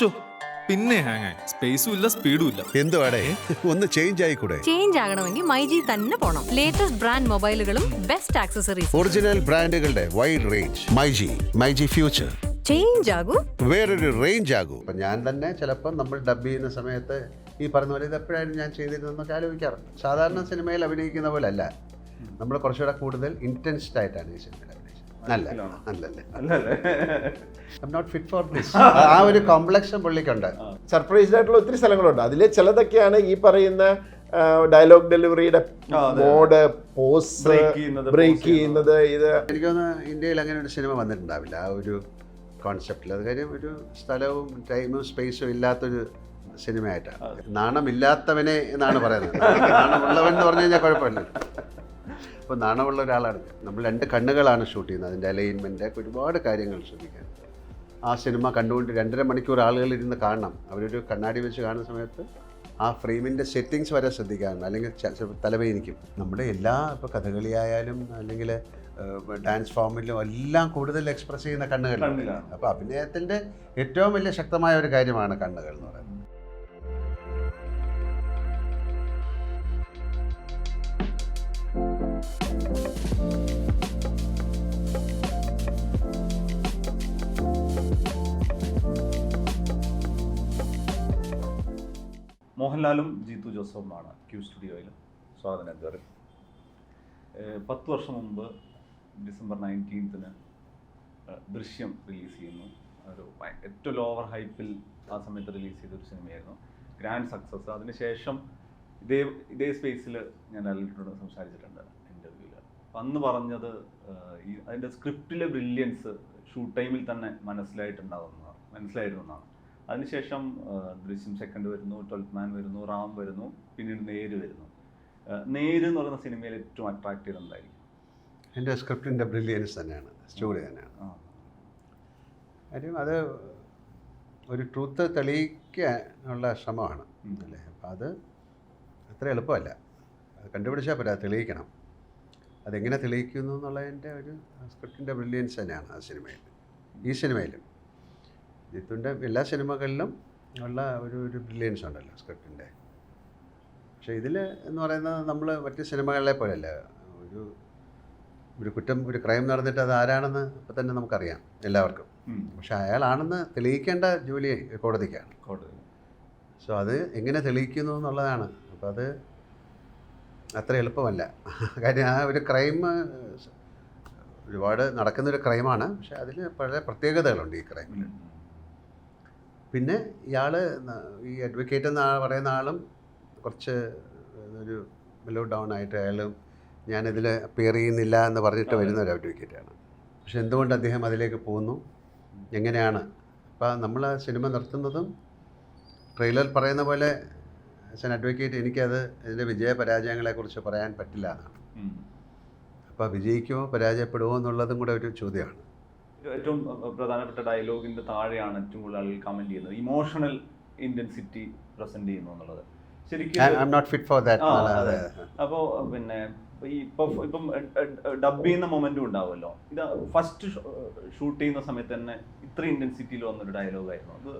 Show പിന്നെ hang സ്പേസും ഇല്ല സ്പീഡും ഇല്ല. എന്തുവാടേ ഒന്ന് ചേഞ്ച് ആയിക്കൂടെ? ചേഞ്ച് ആകണമെങ്കിൽ മൈജി തന്നെ പോണം. ലേറ്റസ്റ്റ് ബ്രാൻഡ് മൊബൈലുകളും ബെസ്റ്റ് ആക്സസറീസ് ഒറിജിനൽ ബ്രാൻഡുകളുടെ wide range myG myG future change ആകൂ. വേറൊരു റേഞ്ച് ആകൂ. ഇപ്പം ഞാൻ തന്നെ ചിലപ്പോൾ നമ്മൾ ഡബ് ചെയ്യുന്ന സമയത്ത് ഈ പറഞ്ഞ പോലെ ഇത് എപ്പോഴായിരുന്നു ഞാൻ ചെയ്തിരുന്നതെന്നൊക്കെ ആലോചിക്കാറുണ്ട്. സാധാരണ സിനിമയിൽ അഭിനയിക്കുന്ന പോലെ അല്ല. നമ്മൾ കുറച്ചുകൂടെ കൂടുതൽ ഇന്റൻസ്ഡ് ആയിട്ടാണ് ഈ സിനിമയിൽ ആ ഒരു കോംപ്ലക്ഷൻ പുള്ളിക്കുണ്ട്. സർപ്രൈസ്ഡ് ആയിട്ടുള്ള ഒത്തിരി സ്ഥലങ്ങളുണ്ട്. അതിലെ ചിലതൊക്കെയാണ് ഈ പറയുന്ന ഡയലോഗ് ഡെലിവറിയുടെ മോഡ് പോസ് ബ്രേക്ക് ചെയ്യുന്നത്. ചെയ്യുന്നത്. ഇത്. എനിക്ക് തോന്നുന്നു ഇന്ത്യയിൽ അങ്ങനെ ഒരു സിനിമ വന്നിട്ടുണ്ടാവില്ല. ആ ഒരു കോൺസെപ്റ്റിൽ അത് കാര്യം ഒരു സ്ഥലവും ടൈമും സ്പേസും ഇല്ലാത്തൊരു സിനിമയായിട്ടാണ് നാണമില്ലാത്തവനെ എന്നാണ് പറയുന്നത്. നാണമുള്ളവൻ എന്ന് പറഞ്ഞു കഴിഞ്ഞാൽ കുഴപ്പമില്ല. അപ്പോൾ നാണമുള്ള ഒരാളാണ്. നമ്മൾ രണ്ട് കണ്ണുകളാണ് ഷൂട്ട് ചെയ്യുന്നത്. അതിന്റെ അലൈൻമെന്റ് ഒരുപാട് കാര്യങ്ങൾ ശ്രദ്ധിക്കാൻ. ആ സിനിമ കണ്ടുകൊണ്ട് രണ്ടര മണിക്കൂർ ആളുകൾ ഇരുന്ന് കാണണം. അവരൊരു കണ്ണാടി വെച്ച് കാണുന്ന സമയത്ത് ആ ഫ്രെയിമിന്റെ സെറ്റിങ്സ് വരെ ശ്രദ്ധിക്കാറുണ്ട് അല്ലെങ്കിൽ തലവേനിക്കും തലവേദനിക്കും. നമ്മുടെ എല്ലാ ഇപ്പോൾ കഥകളിയായാലും അല്ലെങ്കിൽ ഡാൻസ് ഫോമിലും എല്ലാം കൂടുതൽ എക്സ്പ്രസ് ചെയ്യുന്ന കണ്ണുകളാണ് അപ്പോൾ അഭിനയത്തിന്റെ ഏറ്റവും വലിയ ശക്തമായ ഒരു കാര്യമാണ് കണ്ണുകൾ എന്ന് പറയുന്നത്. മോഹൻലാലും ജീത്തു ജോസഫുമാണ് ക്യൂ സ്റ്റുഡിയോയിൽ. സ്വാഗതം എന്തുവരെ പത്ത് വർഷം മുമ്പ് ഡിസംബർ നയന്റീൻത്തിന് ദൃശ്യം റിലീസ് ചെയ്യുന്നു. ഒരു ഏറ്റവും ലോവർ ഹൈപ്പിൽ ആ സമയത്ത് റിലീസ് ചെയ്ത ഒരു സിനിമയായിരുന്നു. ഗ്രാൻഡ് സക്സസ് അതിനുശേഷം ഇതേ ഇതേ സ്പേസിൽ ഞാൻ അലിട്ടോട് സംസാരിച്ചിട്ടുണ്ട് ഇന്റർവ്യൂവിൽ അന്ന് പറഞ്ഞത് ഈ അതിന്റെ സ്ക്രിപ്റ്റിലെ ബ്രില്യൻസ് ഷൂട്ട് ടൈമിൽ തന്നെ മനസ്സിലായിട്ടുണ്ടാവുന്നതാണ് മനസ്സിലായിരുന്നതാണ് അതിനുശേഷം ദൃശ്യം സെക്കൻഡ് വരുന്നു ട്വൽത്ത് മാൻ വരുന്നു റാം വരുന്നു പിന്നീട് നേര് വരുന്നു. നേര് എന്ന് പറയുന്ന സിനിമയിൽ ഏറ്റവും അട്രാക്ട് ചെയ്ത് എന്തായിരിക്കും? എന്റെ സ്ക്രിപ്റ്റിന്റെ ബ്രില്യൻസ് തന്നെയാണ് സ്റ്റോറി തന്നെയാണ്. കാര്യം അത് ഒരു ട്രൂത്ത് തെളിയിക്കാനുള്ള ശ്രമമാണ്. അല്ലേ? അപ്പം അത് അത്ര എളുപ്പമല്ല. അത് കണ്ടുപിടിച്ചാൽ പോരാ തെളിയിക്കണം. അതെങ്ങനെ തെളിയിക്കുന്നു എന്നുള്ളതിന്റെ ഒരു സ്ക്രിപ്റ്റിന്റെ ബ്രില്യൻസ് തന്നെയാണ് ആ സിനിമയിൽ. ഈ സിനിമയിലും. ജിത്തുന്റെ എല്ലാ സിനിമകളിലും ഉള്ള ഒരു ഒരു ബ്രില്യൻസ് ഉണ്ടല്ലോ സ്ക്രിപ്റ്റിന്റെ പക്ഷേ ഇതിൽ എന്ന് പറയുന്നത് നമ്മൾ മറ്റ് സിനിമകളിലെ പോലെയല്ല. ഒരു ഒരു കുറ്റം ഒരു ക്രൈം നടന്നിട്ട് അത് ആരാണെന്ന് ഇപ്പം തന്നെ നമുക്കറിയാം എല്ലാവർക്കും. പക്ഷെ അയാളാണെന്ന് തെളിയിക്കേണ്ട ജോലി കോടതിക്കാണ്. കോടതി. സോ അത് എങ്ങനെ തെളിയിക്കുന്നു എന്നുള്ളതാണ്. അപ്പം അത് അത്ര എളുപ്പമല്ല. കാര്യം ആ ഒരു ക്രൈം ഒരുപാട് നടക്കുന്നൊരു ക്രൈമാണ് പക്ഷെ അതിൽ പല പ്രത്യേകതകളുണ്ട് ഈ ക്രൈമിൽ. പിന്നെ ഇയാൾ ഈ അഡ്വക്കേറ്റ് എന്ന പറയുന്ന ആളും കുറച്ച് ഒരു മെലോ ഡൗൺ ആയിട്ട് അയാളും ഞാനിതിൽ അപ്പിയർ ചെയ്യുന്നില്ല എന്ന് പറഞ്ഞിട്ട് വരുന്ന ഒരു അഡ്വക്കേറ്റാണ് പക്ഷെ എന്തുകൊണ്ട് അദ്ദേഹം അതിലേക്ക് പോകുന്നു? എങ്ങനെയാണ്? അപ്പോൾ നമ്മൾ ആ സിനിമ നിർത്തുന്നതും ട്രെയിലർ പറയുന്ന പോലെ ആസ് എൻ അഡ്വക്കേറ്റ് എനിക്കത് ഇതിന്റെ വിജയ പരാജയങ്ങളെക്കുറിച്ച് പറയാൻ പറ്റില്ല എന്നാണ്. അപ്പോൾ വിജയിക്കുമോ പരാജയപ്പെടുമോ എന്നുള്ളതും കൂടെ ഒരു ചോദ്യമാണ്. ഏറ്റവും പ്രധാനപ്പെട്ട ഡയലോഗിന്റെ താഴെയാണ് ഏറ്റവും കൂടുതൽ ആളുകൾ കമന്റ് ചെയ്യുന്നത്. ഇമോഷണൽ ഇന്റൻസിറ്റി പ്രസന്റ് ചെയ്യുന്നു എന്നുള്ളത്. ശരിക്കും അപ്പോ പിന്നെ ഇപ്പൊ ഇപ്പം ഡബ് ചെയ്യുന്ന മൊമെന്റും ഉണ്ടാവുമല്ലോ. ഇത് ഫസ്റ്റ് ഷൂട്ട് ചെയ്യുന്ന സമയത്ത് തന്നെ ഇത്ര ഇന്റൻസിറ്റിയിൽ വന്നൊരു ഡയലോഗായിരുന്നു. അത്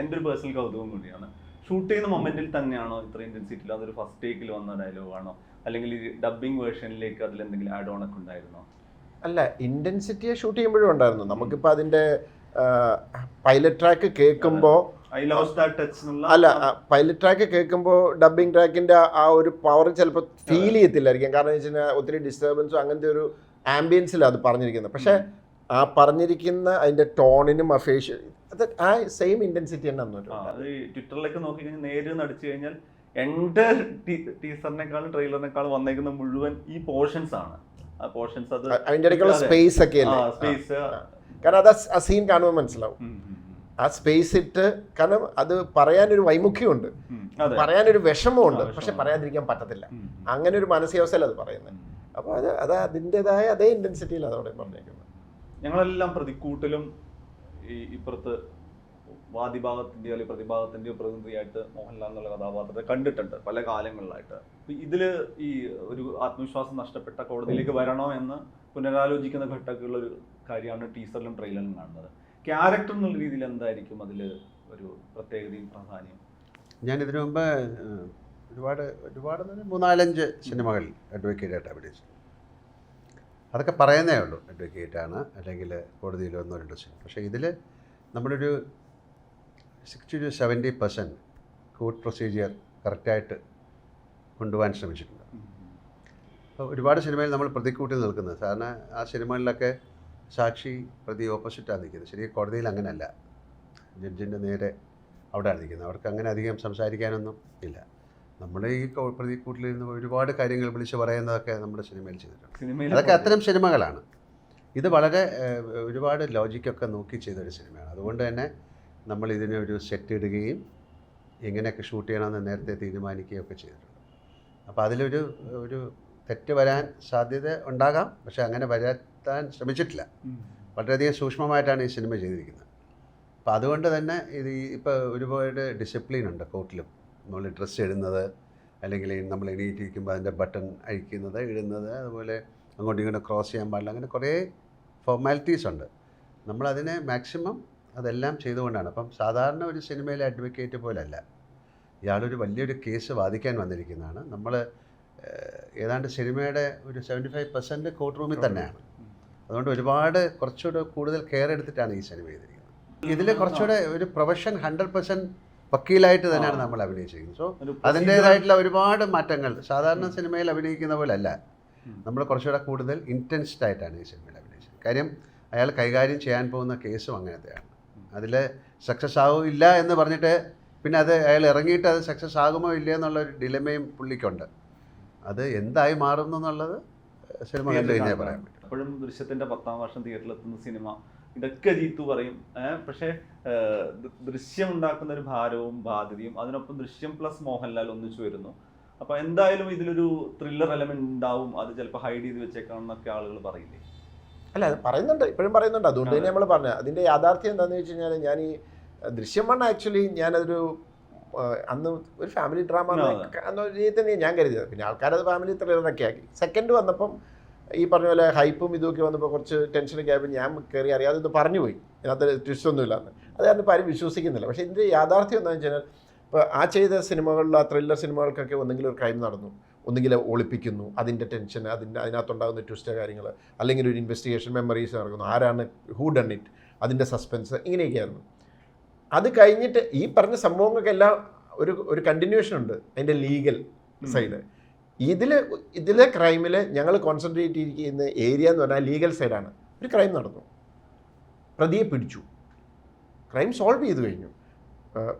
എന്റെ ഒരു പേഴ്സണൽ കൗതുകം കൂടിയാണ്. ഷൂട്ട് ചെയ്യുന്ന മൊമെന്റിൽ തന്നെയാണോ ഇത്ര ഇന്റൻസിറ്റിയിൽ അതൊരു ഫസ്റ്റ് ടേക്കിൽ വന്ന ഡയലോഗാണോ? അല്ലെങ്കിൽ ഡബിങ് വേർഷനിലേക്ക് അതിൽ എന്തെങ്കിലും ആഡ് ഓൺ ഒക്കെ ഉണ്ടായിരുന്നോ? അല്ല ഇന്റൻസിറ്റിയെ ഷൂട്ട് ചെയ്യുമ്പോഴും ഉണ്ടായിരുന്നു. നമുക്കിപ്പോൾ അതിന്റെ പൈലറ്റ് ട്രാക്ക് കേൾക്കുമ്പോൾ അല്ല പൈലറ്റ് ട്രാക്ക് കേൾക്കുമ്പോൾ ഡബിങ് ട്രാക്കിന്റെ ആ ഒരു പവർ ചിലപ്പോൾ ഫീൽ ചെയ്യത്തില്ലായിരിക്കും. കാരണം എന്ന് വെച്ച് കഴിഞ്ഞാൽ ഒത്തിരി ഡിസ്റ്റർബൻസും അങ്ങനത്തെ ഒരു ആംബിയൻസിലാണ് അത് പറഞ്ഞിരിക്കുന്നത്. പക്ഷേ ആ പറഞ്ഞിരിക്കുന്ന അതിന്റെ ടോണിനും ആ ഫേഷ്യൽ അത് ആ സെയിം ഇന്റൻസിറ്റി തന്നെ അത് ഈ ട്വിറ്ററിലൊക്കെ നോക്കിക്കഴിഞ്ഞാൽ നേരെ നടിച്ചു കഴിഞ്ഞാൽ എന്റെ ടീസറിനേക്കാളും ട്രെയിലറിനേക്കാളും വന്നേക്കുന്ന മുഴുവൻ ഈ പോർഷൻസ് ആണ്. പോർഷൻസ് അത് അതിന്റെ ഇടയ്ക്കുള്ള സ്പേസ് ഒക്കെ അല്ലേ? സ്പേസ് കാരണം അത് ആ സീൻ കാണുമ്പോൾ മനസ്സിലാവും. ആ സ്പേസ് ഇട്ട് കാരണം അത് പറയാനൊരു വൈമുഖ്യമുണ്ട്. പറയാനൊരു വിഷമമുണ്ട്. പക്ഷെ പറയാതിരിക്കാൻ പറ്റത്തില്ല. അങ്ങനെ ഒരു മാനസികാവസ്ഥയിൽ അത് പറയുന്നത് അപ്പോൾ അത് അത് അതിന്റെതായ അതേ ഇന്റൻസിറ്റിയിൽ അതോടെ പറഞ്ഞേക്കുന്നത്. ഞങ്ങളെല്ലാം പ്രതിക്കൂട്ടിലും ഈ ഇപ്പുറത്ത് വാദിഭാഗത്തിന്റെയോ അല്ലെങ്കിൽ പ്രതിഭാഗത്തിന്റെയോ പ്രതിനിധിയായിട്ട് മോഹൻലാൽ എന്നുള്ള കഥാപാത്രത്തെ കണ്ടിട്ടുണ്ട് പല കാലങ്ങളിലായിട്ട്. ഇതിൽ ഈ ഒരു ആത്മവിശ്വാസം നഷ്ടപ്പെട്ട കോടതിയിലേക്ക് വരണോ എന്ന് പുനരാലോചിക്കുന്ന ഘട്ടമൊക്കെയുള്ള ഒരു കാര്യമാണ് ടീസറിലും ട്രെയിലറിലും കാണുന്നത്. ക്യാരക്ടർ എന്നുള്ള രീതിയിൽ എന്തായിരിക്കും അതിൽ ഒരു പ്രത്യേകതയും പ്രാധാന്യം ഞാൻ ഇതിനു മുമ്പ് ഒരുപാട് ഒരുപാട് മൂന്നാലഞ്ച് സിനിമകൾ അഡ്വക്കേറ്റായിട്ട് അഭിനയിച്ചു അതൊക്കെ പറയുന്നേ ഉള്ളൂ അഡ്വക്കേറ്റാണ് അല്ലെങ്കിൽ കോടതിയിൽ ഒന്നോ രണ്ടോ സിനിമ. പക്ഷേ ഇതിൽ നമ്മളൊരു sixty two seventy percent court procedure കറക്റ്റായിട്ട് കൊണ്ടുപോകാൻ ശ്രമിച്ചിട്ടുണ്ട്. അപ്പോൾ ഒരുപാട് സിനിമയിൽ നമ്മൾ പ്രതിക്കൂട്ടിൽ നിൽക്കുന്നത്. സാധാരണ ആ സിനിമകളിലൊക്കെ സാക്ഷി പ്രതി ഓപ്പോസിറ്റാണ് നിൽക്കുന്നത്. ശരി കോടതിയിൽ അങ്ങനെയല്ല. ജഡ്ജിന്റെ നേരെ അവിടെയാണ് നിൽക്കുന്നത്. അവർക്ക് അങ്ങനെ അധികം സംസാരിക്കാനൊന്നും ഇല്ല. നമ്മൾ ഈ പ്രതിക്കൂട്ടിൽ നിന്ന് ഒരുപാട് കാര്യങ്ങൾ വിളിച്ച് പറയുന്നതൊക്കെ നമ്മുടെ സിനിമയിൽ ചെയ്തിട്ടുണ്ട്. അതൊക്കെ അത്തരം സിനിമകളാണ്. ഇത് വളരെ ഒരുപാട് ലോജിക്കൊക്കെ നോക്കി ചെയ്തൊരു സിനിമയാണ്. അതുകൊണ്ട് തന്നെ നമ്മൾ ഇതിനെ ഒരു സെറ്റ് ഇടുകയും എങ്ങനെയൊക്കെ ഷൂട്ട് ചെയ്യണമെന്ന് നേരത്തെ തീരുമാനിക്കുകയൊക്കെ ചെയ്തിട്ടുണ്ട്. അപ്പോൾ അതിലൊരു ഒരു തെറ്റ് വരാൻ സാധ്യത ഉണ്ടാകാം. പക്ഷെ അങ്ങനെ വരാത്താൻ ശ്രമിച്ചിട്ടില്ല. വളരെയധികം സൂക്ഷ്മമായിട്ടാണ് ഈ സിനിമ ചെയ്തിരിക്കുന്നത്. അപ്പോൾ അതുകൊണ്ട് തന്നെ ഇത് ഇപ്പോൾ ഒരുപാട് ഡിസിപ്ലിൻ ഉണ്ട് കോട്ടിലും നമ്മൾ ഡ്രസ്സ് ഇടുന്നത് അല്ലെങ്കിൽ നമ്മൾ എണീറ്റിരിക്കുമ്പോൾ അതിന്റെ ബട്ടൺ അഴിക്കുന്നത് ഇടുന്നത് അതുപോലെ അങ്ങോട്ടും ഇങ്ങോട്ടും ക്രോസ് ചെയ്യാൻ പാടില്ല. അങ്ങനെ കുറേ ഫോർമാലിറ്റീസ് ഉണ്ട്. നമ്മളതിനെ മാക്സിമം അതെല്ലാം ചെയ്തുകൊണ്ടാണ്. അപ്പം സാധാരണ ഒരു സിനിമയിലെ അഡ്വക്കേറ്റ് പോലല്ല. ഇയാളൊരു വലിയൊരു കേസ് വാദിക്കാൻ വന്നിരിക്കുന്നതാണ്. നമ്മൾ ഏതാണ്ട് സിനിമയുടെ ഒരു സെവന്റി ഫൈവ് പെർസെന്റ് കോർട്ട് റൂമിൽ തന്നെയാണ്. അതുകൊണ്ട് ഒരുപാട് കുറച്ചുകൂടെ കൂടുതൽ കെയർ എടുത്തിട്ടാണ് ഈ സിനിമ ചെയ്തിരിക്കുന്നത്. ഇതിൽ കുറച്ചുകൂടെ ഒരു പ്രൊഫഷൻ ഹൺഡ്രഡ് പെർസെന്റ് വക്കീലായിട്ട് തന്നെയാണ് നമ്മൾ അഭിനയിച്ചിരിക്കുന്നത്. സോ അതിന്റേതായിട്ടുള്ള ഒരുപാട് മാറ്റങ്ങൾ സാധാരണ സിനിമയിൽ അഭിനയിക്കുന്ന പോലെ അല്ല നമ്മൾ കുറച്ചുകൂടെ കൂടുതൽ ഇന്റൻസ്ഡ് ആയിട്ടാണ് ഈ സിനിമയിൽ അഭിനയിച്ചത്. കാര്യം അയാൾ കൈകാര്യം ചെയ്യാൻ പോകുന്ന കേസും അങ്ങനത്തെയാണ്. അതിൽ സക്സസ് ആവും ഇല്ല എന്ന് പറഞ്ഞിട്ട് പിന്നെ അത് അയാൾ ഇറങ്ങിയിട്ട് അത് സക്സസ് ആകുമോ ഇല്ലയോ എന്നുള്ള ഒരു ഡിലമയും പുള്ളിക്കുണ്ട്. അത് എന്തായി മാറുന്നു എന്നുള്ളത് സിനിമ കണ്ടു കഴിഞ്ഞാൽ പറയാൻ പറ്റും അപ്പോഴും ദൃശ്യത്തിന്റെ പത്താം വർഷം തിയേറ്ററിൽ എത്തുന്ന സിനിമ ഇതൊക്കെ ജീത്തു പറയും. പക്ഷേ ദൃശ്യം ഉണ്ടാക്കുന്ന ഒരു ഭാരവും ബാധ്യതയും അതിനൊപ്പം ദൃശ്യം പ്ലസ് മോഹൻലാൽ ഒന്നിച്ചു വരുന്നു. അപ്പൊ എന്തായാലും ഇതിലൊരു ത്രില്ലർ എലമെന്റ് ഉണ്ടാവും. അത് ചിലപ്പോൾ ഹൈഡ് ചെയ്ത് വെച്ചേക്കാണെന്നൊക്കെ ആളുകൾ പറയില്ലേ? അല്ല അത് പറയുന്നുണ്ട്. ഇപ്പോഴും പറയുന്നുണ്ട്. അതുകൊണ്ട് തന്നെ നമ്മൾ പറഞ്ഞത് അതിന്റെ യാഥാർത്ഥ്യം എന്താണെന്ന് വെച്ച് കഴിഞ്ഞാൽ ഞാൻ ഈ ദൃശ്യം വണ്ണ ആക്ച്വലി ഞാനതൊരു അന്ന് ഒരു ഫാമിലി ഡ്രാമ. എന്ന രീതിയിൽ തന്നെ ഞാൻ കരുതിയത്. പിന്നെ ആൾക്കാരത് ഫാമിലി ത്രില്ലറൊക്കെ ആക്കി സെക്കൻഡ് വന്നപ്പം ഈ പറഞ്ഞ പോലെ ഹൈപ്പും ഇതുമൊക്കെ വന്നപ്പോൾ കുറച്ച് ടെൻഷനൊക്കെ ആയപ്പോൾ ഞാൻ കയറി അറിയാതെ ഇത് പറഞ്ഞു പോയി. അതിനകത്ത് ട്വിസ്റ്റ് ഒന്നുമില്ല എന്ന് അത് കാരണം ഇപ്പോൾ ആരും വിശ്വസിക്കുന്നില്ല. പക്ഷേ ഇതിന്റെ യാഥാർത്ഥ്യം എന്താണെന്ന് വെച്ചാൽ ഇപ്പോൾ ആ ചെയ്ത സിനിമകളിൽ ആ ത്രില്ലർ സിനിമകൾക്കൊക്കെ ഒന്നെങ്കിലും ഒരു ക്രൈം നടന്നു. ഒന്നുകിൽ ഒളിപ്പിക്കുന്നു അതിന്റെ ടെൻഷൻ അതിന്റെ അതിനകത്തുണ്ടാകുന്ന ട്വിസ്റ്റ് കാര്യങ്ങൾ അല്ലെങ്കിൽ ഒരു ഇൻവെസ്റ്റിഗേഷൻ മെമ്മറീസ് നടക്കുന്നു. ആരാണ് ഹൂ ഡൺ ഇറ്റ് അതിന്റെ സസ്പെൻസ് ഇങ്ങനെയൊക്കെയായിരുന്നു. അത് കഴിഞ്ഞിട്ട് ഈ പറഞ്ഞ സംഭവങ്ങൾക്കെല്ലാം ഒരു ഒരു കണ്ടിന്യൂഷൻ ഉണ്ട് അതിന്റെ ലീഗൽ സൈഡ് ഇതിൽ ഇതിലെ ക്രൈമിൽ ഞങ്ങൾ കോൺസെൻട്രേറ്റ് ചെയ്തിരിക്കുന്ന ഏരിയ എന്ന് പറഞ്ഞാൽ ലീഗൽ സൈഡാണ് ഒരു ക്രൈം നടന്നു. പ്രതിയെ പിടിച്ചു. ക്രൈം സോൾവ് ചെയ്തു കഴിഞ്ഞു.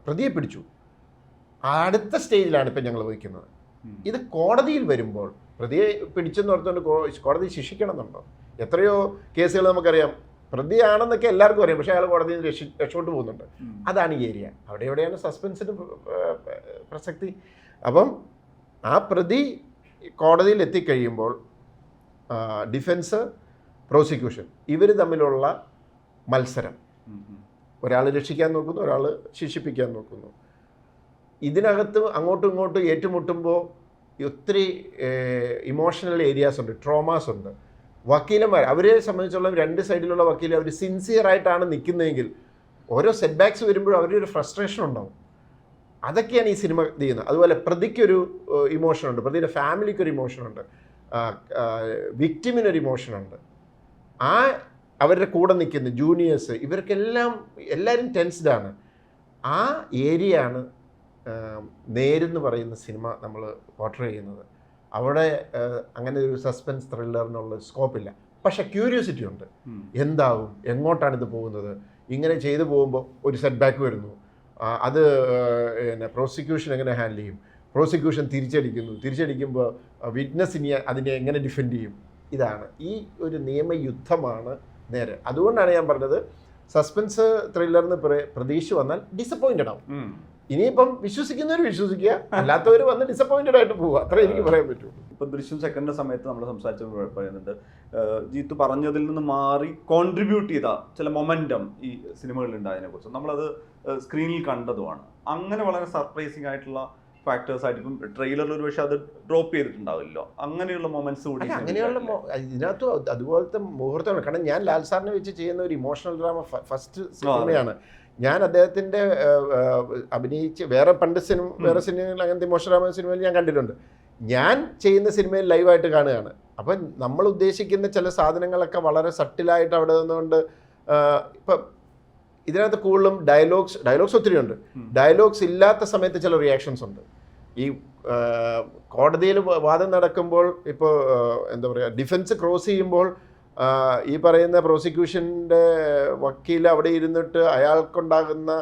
പ്രതിയെ പിടിച്ചു. അടുത്ത സ്റ്റേജിലാണ് ഇപ്പം ഞങ്ങൾ വഹിക്കുന്നത്. ഇത് കോടതിയിൽ വരുമ്പോൾ പ്രതിയെ പിടിച്ചെന്ന് ഓർത്തുകൊണ്ട് കോടതി ശിക്ഷിക്കണമെന്നുണ്ടോ? എത്രയോ കേസുകൾ നമുക്കറിയാം. പ്രതിയാണെന്നൊക്കെ എല്ലാവർക്കും അറിയാം പക്ഷേ അയാൾ കോടതിയിൽ നിന്ന് രക്ഷ രക്ഷപ്പെട്ടു പോകുന്നുണ്ട്. അതാണ് ഈ ഏരിയ. അവിടെ എവിടെയാണ് സസ്പെൻസിന് പ്ര- പ്ര- പ്രസക്തി? അപ്പം ആ പ്രതി കോടതിയിൽ എത്തിക്കഴിയുമ്പോൾ ഡിഫൻസ് പ്രോസിക്യൂഷൻ ഇവർ തമ്മിലുള്ള മത്സരം. ഒരാൾ രക്ഷിക്കാൻ നോക്കുന്നു ഒരാൾ ശിക്ഷിപ്പിക്കാൻ നോക്കുന്നു. ഇതിനകത്ത് അങ്ങോട്ടും ഇങ്ങോട്ടും ഏറ്റുമുട്ടുമ്പോൾ ഒത്തിരി ഇമോഷണൽ ഏരിയാസ് ഉണ്ട് ട്രോമാസ് ഉണ്ട്. വക്കീലന്മാർ അവരെ സംബന്ധിച്ചുള്ള രണ്ട് സൈഡിലുള്ള വക്കീൽ അവർ സിൻസിയർ ആയിട്ടാണ് നിൽക്കുന്നതെങ്കിൽ ഓരോ സെറ്റ് ബാക്ക്സ് വരുമ്പോഴും ഒരു ഫ്രസ്ട്രേഷൻ ഉണ്ടാവും. അതൊക്കെയാണ് ഈ സിനിമ ചെയ്യുന്നത്. അതുപോലെ പ്രതിക്കൊരു ഇമോഷനുണ്ട് പ്രതിയുടെ ഫാമിലിക്ക് ഒരു ഇമോഷൻ ഉണ്ട് വിക്ടിമിനൊരു ഇമോഷൻ ഉണ്ട്. ആ അവരുടെ കൂടെ നിൽക്കുന്ന ജൂനിയേഴ്സ് ഇവർക്കെല്ലാം എല്ലാവരും ടെൻസ്ഡാണ് ആ ഏരിയ ആണ് നേരെന്ന് പറയുന്ന സിനിമ നമ്മൾ പോർട്രേ ചെയ്യുന്നത്. അവിടെ അങ്ങനെ ഒരു സസ്പെൻസ് ത്രില്ലറിനുള്ള സ്കോപ്പില്ല പക്ഷെ ക്യൂരിയോസിറ്റി ഉണ്ട്. എന്താവും? എങ്ങോട്ടാണ് ഇത് പോകുന്നത്? ഇങ്ങനെ ചെയ്തു പോകുമ്പോൾ ഒരു സെറ്റ് ബാക്ക് വരുന്നു അത് പിന്നെ പ്രോസിക്യൂഷൻ എങ്ങനെ ഹാൻഡിൽ ചെയ്യും? പ്രോസിക്യൂഷൻ തിരിച്ചടിക്കുന്നു. തിരിച്ചടിക്കുമ്പോൾ വിറ്റ്നസ് ഇനി അതിനെ എങ്ങനെ ഡിഫെൻഡ് ചെയ്യും? ഇതാണ്. ഈ ഒരു നിയമയുദ്ധമാണ് നേരെ. അതുകൊണ്ടാണ് ഞാൻ പറഞ്ഞത് സസ്പെൻസ് ത്രില്ലറിന് പ്രതീക്ഷ വന്നാൽ ഡിസപ്പോയിന്റഡ് ആവും. ഇനിയിപ്പം വിശ്വസിക്കുന്നവർ വിശ്വസിക്കുക അല്ലാത്തവർ വന്ന് ഡിസപ്പോയിന്റഡ് ആയിട്ട് പോവുക. അത്ര എനിക്ക് പറയാൻ പറ്റൂ. ഇപ്പൊ ദൃശ്യം സെക്കൻഡിന്റെ സമയത്ത് നമ്മൾ സംസാരിച്ചപ്പോൾ പറയുന്നുണ്ട് ജീത്തു ജീത്ത് പറഞ്ഞതിൽ നിന്ന് മാറി കോൺട്രിബ്യൂട്ട് ചെയ്ത ചില മൊമെന്റം ഈ സിനിമകളിൽ ഉണ്ടായതിനെ കുറിച്ച്. നമ്മളത് സ്ക്രീനിൽ കണ്ടതുമാണ്. അങ്ങനെ വളരെ സർപ്രൈസിംഗ് ആയിട്ടുള്ള ഫാക്ടേഴ്സ് ആയിട്ട് ഇപ്പം ട്രെയിലറിൽ ഒരു പക്ഷേ അത് ഡ്രോപ്പ് ചെയ്തിട്ടുണ്ടാവില്ലോ. അങ്ങനെയുള്ള മൊമെന്റ്സ് കൂടി അങ്ങനെയുള്ള ഇതിനകത്ത് അതുപോലത്തെ മുഹൂർത്തമാണ് കാരണം ഞാൻ ലാൽ സാറിനെ വെച്ച് ചെയ്യുന്ന ഒരു ഇമോഷണൽ ഡ്രാമ ഫസ്റ്റ് സിനിമയാണ് ഞാൻ അദ്ദേഹത്തിന്റെ അഭിനയിച്ച് വേറെ പണ്ട് സിനിമ വേറെ സിനിമകൾ അങ്ങനത്തെ മോശരാമ സിനിമയിൽ ഞാൻ കണ്ടിട്ടുണ്ട്. ഞാൻ ചെയ്യുന്ന സിനിമയിൽ ലൈവായിട്ട് കാണുകയാണ്. അപ്പം നമ്മൾ ഉദ്ദേശിക്കുന്ന ചില സാധനങ്ങളൊക്കെ വളരെ സട്ടിലായിട്ട് അവിടെ നിന്നുകൊണ്ട് ഇപ്പം ഇതിനകത്ത് കൂടുതലും ഡയലോഗ്സ് ഡയലോഗ്സ് ഒത്തിരി ഉണ്ട്. ഡയലോഗ്സ് ഇല്ലാത്ത സമയത്ത് ചില റിയാക്ഷൻസ് ഉണ്ട്. ഈ കോടതിയിൽ വാദം നടക്കുമ്പോൾ ഇപ്പോൾ എന്താ പറയുക ഡിഫൻസ് ക്രോസ് ചെയ്യുമ്പോൾ ഈ പറയുന്ന പ്രോസിക്യൂഷന്റെ വക്കീൽ അവിടെ ഇരുന്നിട്ട് അയാൾക്കുണ്ടാകുന്ന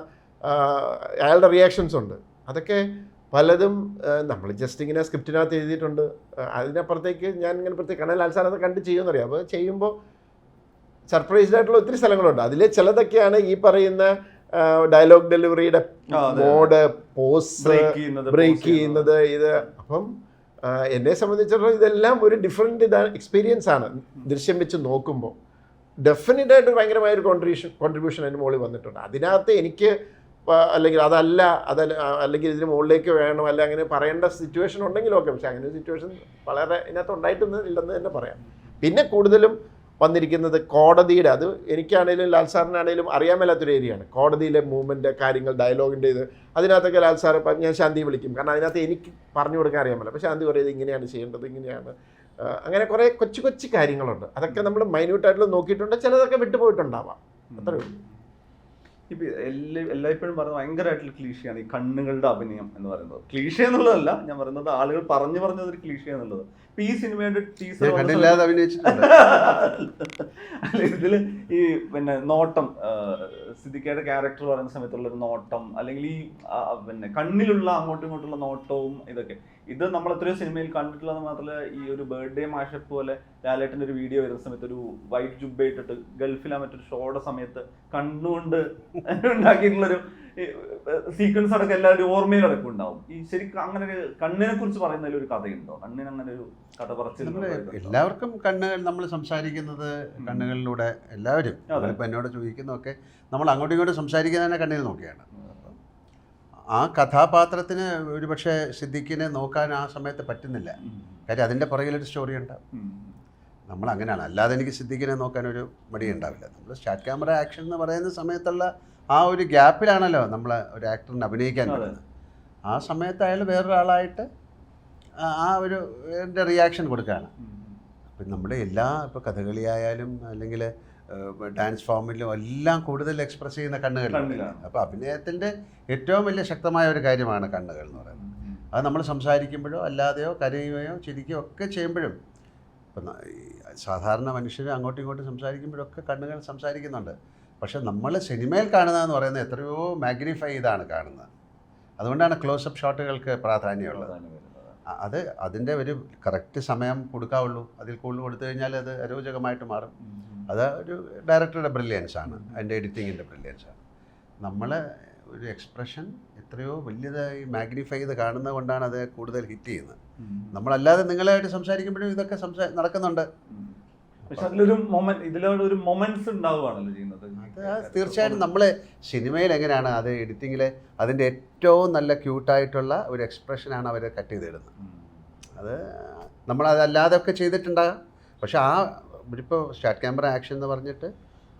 അയാളുടെ റിയാക്ഷൻസ് ഉണ്ട്. അതൊക്കെ പലതും നമ്മൾ ജസ്റ്റ് ഇങ്ങനെ സ്ക്രിപ്റ്റിനകത്ത് എഴുതിയിട്ടുണ്ട്. അതിനപ്പുറത്തേക്ക് ഞാൻ ഇങ്ങനെ പ്രത്യേക കണൽ ആൽസാർ അത് കണ്ട് ചെയ്യുമെന്നറിയാം. അപ്പോൾ ചെയ്യുമ്പോൾ സർപ്രൈസ്ഡ് ആയിട്ടുള്ള ഒത്തിരി സ്ഥലങ്ങളുണ്ട്. അതിലെ ചിലതൊക്കെയാണ് ഈ പറയുന്ന ഡയലോഗ് ഡെലിവറിയുടെ മോഡ് പോസ് ബ്രേക്ക് ചെയ്യുന്നത് ഇത്. അപ്പം എന്നെ സംബന്ധിച്ചിടത്തോളം ഇതെല്ലാം ഒരു ഡിഫറെന്റ് ഇതാണ് എക്സ്പീരിയൻസ് ആണ്. ദൃശ്യം വെച്ച് നോക്കുമ്പോൾ ഡെഫിനറ്റ് ആയിട്ട് ഭയങ്കരമായ ഒരു കോൺട്രിബ്യൂഷൻ കോൺട്രിബ്യൂഷൻ അതിന് മുകളിൽ വന്നിട്ടുണ്ട്. അതിനകത്ത് എനിക്ക് അല്ലെങ്കിൽ അതല്ല അതല്ല അല്ലെങ്കിൽ ഇതിന് മുകളിലേക്ക് വേണം അല്ല അങ്ങനെ പറയേണ്ട സിറ്റുവേഷൻ ഉണ്ടെങ്കിൽ ഓക്കെ പക്ഷേ അങ്ങനെ സിറ്റുവേഷൻ വളരെ ഇതിനകത്ത് ഉണ്ടായിട്ടൊന്നും ഇല്ലെന്ന് തന്നെ പറയാം. പിന്നെ കൂടുതലും വന്നിരിക്കുന്നത് കോടതിയുടെ അത് എനിക്കാണേലും ലാൽ സാറിനാണേലും അറിയാൻ മേലാത്തൊരു ഏരിയയാണ്. കോടതിയിലെ മൂവ്മെന്റ് കാര്യങ്ങൾ ഡയലോഗിന്റെ ഇത് അതിനകത്തൊക്കെ ലാൽ സാറ് ഞാൻ ശാന്തി വിളിക്കും. കാരണം അതിനകത്ത് എനിക്ക് പറഞ്ഞു കൊടുക്കാൻ അറിയാൻ മേല. അപ്പോൾ ശാന്തി പറയുന്നത് ഇങ്ങനെയാണ് ചെയ്യേണ്ടത് ഇങ്ങനെയാണ്. അങ്ങനെ കുറേ കൊച്ചു കൊച്ചു കാര്യങ്ങളുണ്ട്. അതൊക്കെ നമ്മൾ മൈന്യൂട്ടായിട്ടുള്ള നോക്കിയിട്ടുണ്ട്. ചിലതൊക്കെ വിട്ടുപോയിട്ടുണ്ടാവാം. അത്രയേ ഉള്ളൂ. ഇപ്പൊ എല്ലാ എല്ലായ്പ്പോഴും പറയുന്നത് ഭയങ്കരമായിട്ടുള്ള ക്ലീഷയാണ്. ഈ കണ്ണുകളുടെ അഭിനയം എന്ന് പറയുന്നത്. ക്ലീഷ എന്നുള്ളതല്ല ഞാൻ പറയുന്നത് ആളുകൾ പറഞ്ഞു പറഞ്ഞതൊരു ക്ലീഷ എന്നുള്ളത്. ഈ സിനിമയുടെ ടീസർ കണ്ടില്ലാതെ അഭിനയിച്ചിട്ടുണ്ട്. അല്ല ഇതിൽ ഈ പിന്നെ നോട്ടം സിദ്ദിഖയുടെ ക്യാരക്ടർ പറയുന്ന സമയത്തുള്ള ഒരു നോട്ടം അല്ലെങ്കിൽ ഈ പിന്നെ കണ്ണിലുള്ള അങ്ങോട്ടും ഇങ്ങോട്ടുള്ള നോട്ടവും ഇതൊക്കെ. ഇത് നമ്മൾ എത്രയോ സിനിമയിൽ കണ്ടിട്ടുള്ളത് മാത്രമല്ല ഈ ഒരു ബർത്ത്ഡേ മാഷപ്പ് പോലെ ലാലേട്ടന്റെ ഒരു വീഡിയോ വരുന്ന സമയത്ത് ഒരു വൈറ്റ് ജുബ ഇട്ടിട്ട് ഗൾഫിലാ മറ്റൊരു ഷോയുടെ സമയത്ത് കണ്ണുകൊണ്ട് ഉണ്ടാക്കിയിട്ടുള്ളൊരു സീക്വൻസ് അടക്കം എല്ലാവരും ഓർമ്മയിൽ അടക്കം ഉണ്ടാവും. ഈ ശരിക്കും അങ്ങനെ ഒരു കണ്ണിനെ കുറിച്ച് പറയുന്നതിൽ ഒരു കഥയുണ്ടോ? കണ്ണിന് അങ്ങനെ ഒരു കഥ പറച്ചിൽ എല്ലാവർക്കും കണ്ണുകൾ നമ്മൾ സംസാരിക്കുന്നത് കണ്ണുകളിലൂടെ എല്ലാവരും. നമ്മളിപ്പോൾ എന്നോട് ചോദിക്കുന്നതൊക്കെ നമ്മൾ അങ്ങോട്ടും ഇങ്ങോട്ടും സംസാരിക്കുന്നത് തന്നെ കണ്ണിൽ നോക്കിയാണ്. ആ കഥാപാത്രത്തിന് ഒരുപക്ഷെ സിദ്ദിഖിനെ നോക്കാൻ ആ സമയത്ത് പറ്റുന്നില്ല. കാര്യം അതിന്റെ പുറകിലൊരു സ്റ്റോറി ഉണ്ടാവും. നമ്മൾ അങ്ങനെയാണ്. അല്ലാതെ എനിക്ക് സിദ്ദിഖിനെ നോക്കാൻ ഒരു മടി ഉണ്ടാവില്ല. നമ്മൾ സ്റ്റാർട്ട് ക്യാമറ ആക്ഷൻ എന്ന് പറയുന്ന സമയത്തുള്ള ആ ഒരു ഗ്യാപ്പിലാണല്ലോ നമ്മൾ ഒരു ആക്ടറിനെ അഭിനയിക്കാൻ. പറ്റുന്നത് ആ സമയത്ത് അയാൾ വേറൊരാളായിട്ട് ആ- ആ ഒരു എന്റെ റിയാക്ഷൻ കൊടുക്കുകയാണ്. അപ്പം നമ്മുടെ എല്ലാ ഇപ്പോൾ കഥകളിയായാലും അല്ലെങ്കിൽ ഡാൻസ് ഫോമിലും എല്ലാം കൂടുതൽ എക്സ്പ്രസ് ചെയ്യുന്ന കണ്ണുകളിലാണ് അപ്പൊ അപ്പോൾ അഭിനയത്തിന്റെ ഏറ്റവും വലിയ ശക്തമായ ഒരു കാര്യമാണ് കണ്ണുകൾ എന്ന് പറയുന്നത്. അത് നമ്മൾ സംസാരിക്കുമ്പോഴോ അല്ലാതെയോ കരയുകയോ ചിരിക്കുകയോ ഒക്കെ ചെയ്യുമ്പോഴും ഇപ്പം സാധാരണ മനുഷ്യർ അങ്ങോട്ടും ഇങ്ങോട്ടും സംസാരിക്കുമ്പോഴൊക്കെ കണ്ണുകൾ സംസാരിക്കുന്നുണ്ട്. പക്ഷെ നമ്മൾ സിനിമയിൽ കാണുന്നതെന്ന് പറയുന്നത് എത്രയോ മാഗ്നിഫൈ ചെയ്താണ് കാണുന്നത്. അതുകൊണ്ടാണ് ക്ലോസപ്പ് ഷോട്ടുകൾക്ക് പ്രാധാന്യമുള്ളത്. അത് അതിന്റെ ഒരു കറക്റ്റ് സമയം കൊടുക്കാവുള്ളൂ. അതിൽ കൂടുതൽ കൊടുത്തു കഴിഞ്ഞാൽ അത് അരോചകമായിട്ട് മാറും. അത് ഒരു ഡയറക്ടറുടെ ബ്രില്യൻസ് ആണ്. അതിന്റെ എഡിറ്റിങ്ങിന്റെ ബ്രില്യൻസ് ആണ്. നമ്മൾ ഒരു എക്സ്പ്രഷൻ എത്രയോ വലിയതായി മാഗ്നിഫൈ ചെയ്ത് കാണുന്നത് കൊണ്ടാണ് അത് കൂടുതൽ ഹിറ്റ് ചെയ്യുന്നത്. നമ്മളല്ലാതെ നിങ്ങളായിട്ട് സംസാരിക്കുമ്പോഴും ഇതൊക്കെ സംസാ നടക്കുന്നുണ്ട്. പക്ഷെ അതിലൊരു മൊമെന്റ് ഇതിലൊരു ഒരു മൊമെന്റ്സ് ഉണ്ടാവുകയാണല്ലോ ചെയ്യുന്നത്. അത് തീർച്ചയായിട്ടും നമ്മൾ സിനിമയിൽ എങ്ങനെയാണ് അത് എഡിറ്റിങ്ങിൽ അതിന്റെ ഏറ്റവും നല്ല ക്യൂട്ടായിട്ടുള്ള ഒരു എക്സ്പ്രഷനാണ് അവർ കട്ട് ചെയ്തിടുന്നത് അത് നമ്മളതല്ലാതെ ഒക്കെ ചെയ്തിട്ടുണ്ടാകാം. പക്ഷെ ആ ഇപ്പോൾ സ്റ്റാർട്ട് ക്യാമറ ആക്ഷൻ എന്ന് പറഞ്ഞിട്ട്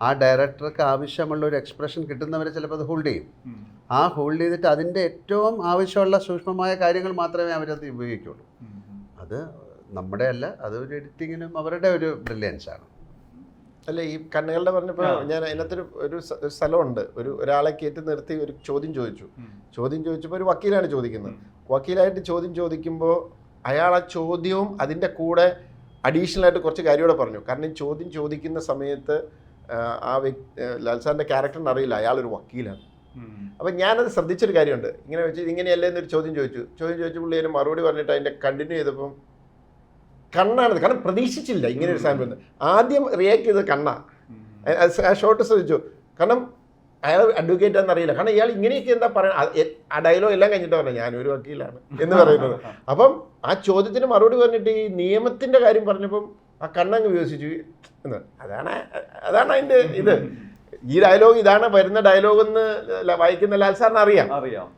ആ ഡയറക്ടർക്ക് ആവശ്യമുള്ള ഒരു എക്സ്പ്രഷൻ കിട്ടുന്നവരെ ചിലപ്പോൾ അത് ഹോൾഡ് ചെയ്യും. ആ ഹോൾഡ് ചെയ്തിട്ട് അതിന്റെ ഏറ്റവും ആവശ്യമുള്ള സൂക്ഷ്മമായ കാര്യങ്ങൾ മാത്രമേ അവരത് ഉപയോഗിക്കുള്ളൂ. അത് നമ്മുടെ അല്ല അത് ഒരു എഡിറ്റിങ്ങിനും അവരുടെ ഒരു ബ്രില്യൻസ് ആണ്. അല്ല ഈ കണ്ണുകളുടെ പറഞ്ഞപ്പോൾ ഞാൻ അതിനകത്തൊരു ഒരു സ്ഥലമുണ്ട്. ഒരു ഒരാളെ കയറ്റി നിർത്തി ഒരു ചോദ്യം ചോദിച്ചു. ചോദ്യം ചോദിച്ചപ്പോൾ ഒരു വക്കീലാണ് ചോദിക്കുന്നത്. വക്കീലായിട്ട് ചോദ്യം ചോദിക്കുമ്പോൾ അയാൾ ആ ചോദ്യവും അതിന്റെ കൂടെ അഡീഷണൽ ആയിട്ട് കുറച്ച് കാര്യം കൂടെ പറഞ്ഞു. കാരണം ഈ ചോദ്യം ചോദിക്കുന്ന സമയത്ത് ആ, വ്യക്തി ലാൽ സാറിന്റെ ക്യാരക്ടറിന് അറിയില്ല. അയാളൊരു വക്കീലാണ്. അപ്പം ഞാനത് ശ്രദ്ധിച്ചൊരു കാര്യമുണ്ട്. ഇങ്ങനെ വെച്ച് ഇങ്ങനെയല്ലേ എന്നൊരു ചോദ്യം ചോദിച്ചു. ചോദ്യം ചോദിച്ച പുള്ളി അതിന് മറുപടി പറഞ്ഞിട്ട് അതിന്റെ കണ്ടിന്യൂ ചെയ്തപ്പം കണ്ണാണ് കാരണം പ്രതീക്ഷിച്ചില്ല ഇങ്ങനെ ഒരു സാധനം. ആദ്യം റിയാക്ട് ചെയ്തത് കണ്ണ. ഷോർട്ട് ശ്രദ്ധിച്ചു കാരണം അയാൾ അഡ്വക്കേറ്റ് ആണെന്ന് അറിയില്ല. കാരണം ഇയാൾ ഇങ്ങനെയൊക്കെ എന്താ പറയുക ആ ഡയലോഗ് എല്ലാം കഴിഞ്ഞിട്ട് പറഞ്ഞു ഞാനൊരു വക്കീലാണ് എന്ന് പറയുന്നത്. അപ്പം ആ ചോദ്യത്തിന് മറുപടി പറഞ്ഞിട്ട് ഈ നിയമത്തിന്റെ കാര്യം പറഞ്ഞപ്പം ആ കണ്ണങ്ങ് വികസിച്ചു എന്ന് അതാണ് അതാണ് അതിന്റെ ഇത്. ഈ ഡയലോഗ് ഇതാണ് വരുന്ന ഡയലോഗ് എന്ന് വായിക്കുന്ന ലാൽ സാറിന് അറിയാം. അറിയാം.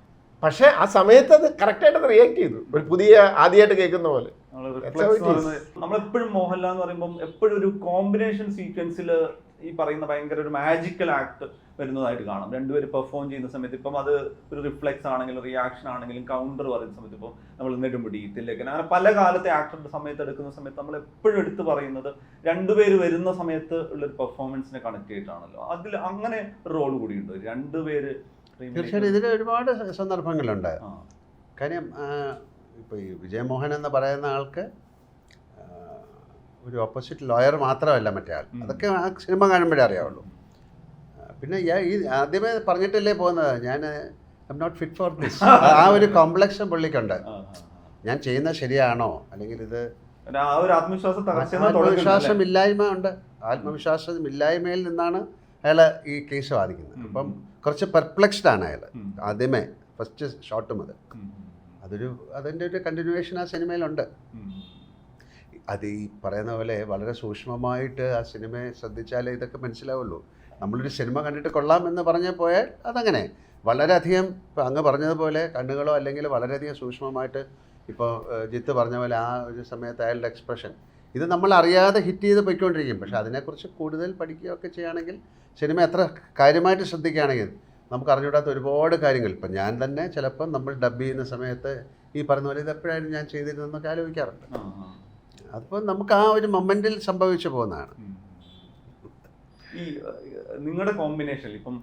പക്ഷേ ആ സമയത്ത് അത് കറക്റ്റായിട്ട് റിയാക്ട് ചെയ്തു. ഒരു പുതിയ ആദ്യമായിട്ട് കേൾക്കുന്ന പോലെ. നമ്മളെപ്പോഴും മോഹൻലാൽ എന്ന് പറയുമ്പോൾ എപ്പോഴും ഒരു കോമ്പിനേഷൻ സീക്വൻസിൽ ഈ പറയുന്ന ഭയങ്കര ഒരു മാജിക്കൽ ആക്ട് വരുന്നതായിട്ട് കാണാം. രണ്ടുപേരും പെർഫോം ചെയ്യുന്ന സമയത്ത് ഇപ്പം അത് ഒരു റിഫ്ലെക്സ് ആണെങ്കിലും റിയാക്ഷൻ ആണെങ്കിലും കൗണ്ടർ പറയുന്ന സമയത്ത് ഇപ്പോൾ നമ്മൾ നെടുമുടി തില്ലക്കൻ അങ്ങനെ പല കാലത്തെ ആക്ടറുടെ സമയത്ത് എടുക്കുന്ന സമയത്ത് നമ്മൾ എപ്പോഴും എടുത്തു പറയുന്നത് രണ്ടുപേര് വരുന്ന സമയത്ത് ഉള്ളൊരു പെർഫോമൻസിനെ കണക്ട് ചെയ്തിട്ടാണല്ലോ. അതിൽ അങ്ങനെ ഒരു റോൾ കൂടിയുണ്ട് രണ്ടുപേര് തീർച്ചയായിട്ടും ഇതിൽ ഒരുപാട് സന്ദർഭങ്ങളുണ്ട്. കാര്യം ഇപ്പോൾ ഈ വിജയമോഹൻ എന്ന് പറയുന്ന ആൾക്ക് ഒരു ഓപ്പോസിറ്റ് ലോയർ മാത്രമല്ല മറ്റേ ആൾ. അതൊക്കെ ആ സിനിമ കാണുമ്പോഴേ അറിയാവുള്ളൂ. പിന്നെ ഞാൻ ഈ ആദ്യമേ പറഞ്ഞിട്ടല്ലേ പോകുന്നത് ഞാൻ I'm not fit for this ആ ഒരു കോംപ്ലക്ഷൻ പുള്ളിക്കുണ്ട്. ഞാൻ ചെയ്യുന്നത് ശരിയാണോ? അല്ലെങ്കിൽ ഇത് ആത്മവിശ്വാസം ഇല്ലായ്മ ഉണ്ട് ആത്മവിശ്വാസം ഇല്ലായ്മയിൽ നിന്നാണ് അയാൾ ഈ കേസ് വാദിക്കുന്നത് അപ്പം കുറച്ച് പെർപ്ലക്സ്ഡ് ആണ് അയാൾ ആദ്യമേ ഫസ്റ്റ് ഷോട്ട് മുതൽ. അതൊരു അതിന്റെ ഒരു കണ്ടിന്യൂവേഷൻ ആ സിനിമയിലുണ്ട്. അത് ഈ പറയുന്ന പോലെ വളരെ സൂക്ഷ്മമായിട്ട് ആ സിനിമയെ ശ്രദ്ധിച്ചാലേ ഇതൊക്കെ മനസ്സിലാവുള്ളൂ. നമ്മളൊരു സിനിമ കണ്ടിട്ട് കൊള്ളാം എന്ന് പറഞ്ഞു പോയാൽ അതങ്ങനെ. വളരെയധികം ഇപ്പം അങ്ങ് പറഞ്ഞതുപോലെ കണ്ണുകളോ അല്ലെങ്കിൽ വളരെയധികം സൂക്ഷ്മമായിട്ട് ഇപ്പോൾ ജിത്ത് പറഞ്ഞ പോലെ ആ ഒരു സമയത്ത് അയാളുടെ എക്സ്പ്രഷൻ. ഇത് നമ്മൾ അറിയാതെ ഹിറ്റ് ചെയ്ത് പോയിക്കൊണ്ടിരിക്കും. പക്ഷേ അതിനെക്കുറിച്ച് കൂടുതൽ പഠിക്കുകയൊക്കെ ചെയ്യുകയാണെങ്കിൽ സിനിമ എത്ര കാര്യമായിട്ട് ശ്രദ്ധിക്കുകയാണെങ്കിൽ നമുക്ക് അറിഞ്ഞൂടാത്ത ഒരുപാട് കാര്യങ്ങൾ. ഇപ്പം ഞാൻ തന്നെ ചിലപ്പം നമ്മൾ ഡബ് ചെയ്യുന്ന സമയത്ത് ഈ പറഞ്ഞ പോലെ ഇത് എപ്പോഴായാലും ഞാൻ ചെയ്തിരുന്നതെന്നൊക്കെ ആലോചിക്കാറുണ്ട്. അതിപ്പോൾ നമുക്ക് ആ ഒരു മൊമെന്റിൽ സംഭവിച്ചു പോകുന്നതാണ്. ഈ നിങ്ങളുടെ കോമ്പിനേഷൻ ഇപ്പം